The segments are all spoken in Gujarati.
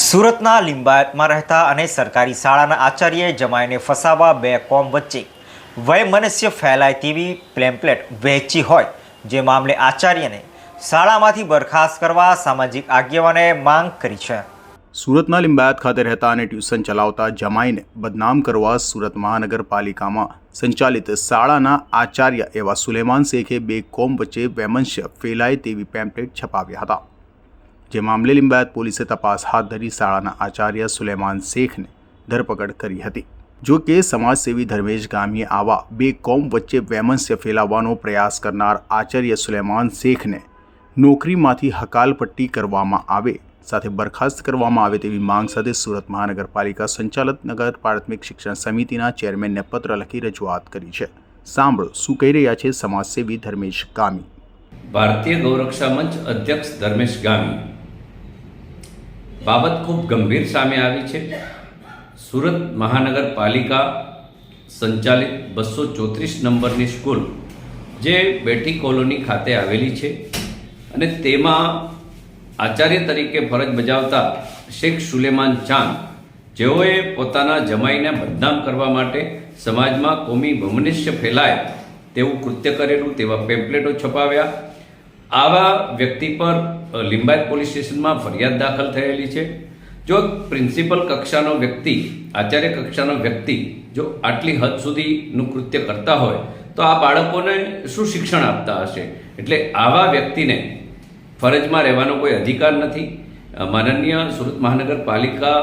સુરતના લિંબાયતમાં રહેતા અને સરકારી શાળાના આચાર્યએ જમાઈને ફસાવા બે કોમ વચ્ચે વયમનસ્ય ફેલાય તેવી પ્લેમ્પલેટ વહેંચી હોય, જે મામલે આચાર્યને શાળામાંથી બરખાસ્ત કરવા સામાજિક આગેવાને માંગ કરી છે. સુરતના લિંબાયત ખાતે રહેતા અને ટ્યુશન ચલાવતા જમાઈને બદનામ કરવા સુરત મહાનગરપાલિકામાં સંચાલિત શાળાના આચાર્ય એવા સુલેમાન શેખે બે કોમ વચ્ચે વૈમનસ્ય ફેલાય તેવી પેમ્પલેટ છપાવ્યા હતા. જે મામલે લિંબાયત પોલીસે તપાસ હાથ ધરી શાળાના આચાર્ય સુલેમાન શેખને ધરપકડ કરી હતી. જો કે, સમાજસેવી ધર્મેશ ગામીએ આવા બે કોમ વચ્ચે વૈમનસ્ય ફેલાવવાનો પ્રયાસ કરનાર આચાર્ય સુલેમાન શેખને નોકરીમાંથી હકાલપટ્ટી કરવામાં આવે, સાથે બરખાસ્ત કરવામાં આવે તેવી માંગ સાથે સુરત મહાનગરપાલિકા સંચાલક નગર પ્રાથમિક શિક્ષણ સમિતિના ચેરમેનને પત્ર લખી રજૂઆત કરી છે. સાંભળો, શું કહી રહ્યા છે સમાજસેવી ધર્મેશ ગામી? ભારતીય ગૌરક્ષા મંચ અધ્યક્ષ ધર્મેશ ગામી બાબત ખૂબ ગંભીર સામે આવી છે. સુરત મહાનગરપાલિકા સંચાલિત બસો ચોત્રીસ નંબરની સ્કૂલ જે બેઠી કોલોની ખાતે આવેલી છે અને તેમાં આચાર્ય તરીકે ફરજ બજાવતા શેખ સુલેમાન ચાંદ જેઓએ પોતાના જમાઈને બદનામ કરવા માટે સમાજમાં કોમી ભમનિષ્ય ફેલાય તેવું કૃત્ય કરેલું તેવા પેમ્પલેટો છપાવ્યા. આવા વ્યક્તિ પર લિંબાયત પોલીસ સ્ટેશનમાં ફરિયાદ દાખલ થયેલી છે. જો પ્રિન્સિપલ કક્ષાનો વ્યક્તિ, આચાર્ય કક્ષાનો વ્યક્તિ જો આટલી હદ સુધીનું કૃત્ય કરતા હોય, તો આ બાળકોને શું શિક્ષણ આપતા હશે? એટલે આવા વ્યક્તિને ફરજમાં રહેવાનો કોઈ અધિકાર નથી. માનનીય સુરત મહાનગરપાલિકા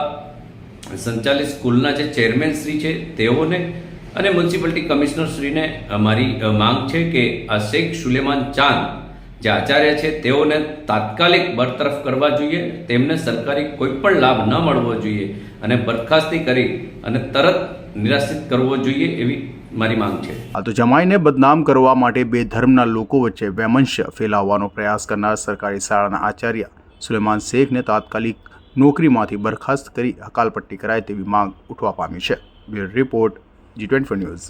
સંચાલિત સ્કૂલના જે ચેરમેન શ્રી છે, તેઓને અને મ્યુનિસિપાલિટી કમિશનર શ્રીને મારી માંગ છે કે આ શેખ સુલેમાન ચાંદ જે આચાર્ય છે, તેઓને તાત્કાલિક બરતરફ કરવા જોઈએ, તેમને સરકારી કોઈ પણ લાભ ન મળવો જોઈએ અને બરખાસ્તી કરી અને તરત નિરાશિત કરવો જોઈએ એવી મારી માંગ છે. આ તો જમાઈને બદનામ કરવા માટે બે ધર્મના લોકો વચ્ચે વૈમંશ્ય ફેલાવવાનો પ્રયાસ કરનાર સરકારી શાળાના આચાર્ય સુલેમાન શેખને તાત્કાલિક નોકરીમાંથી બરખાસ્ત કરી હકાલપટ્ટી કરાય તેવી માંગ ઉઠવા પામી છે. Bureau report, G twenty news.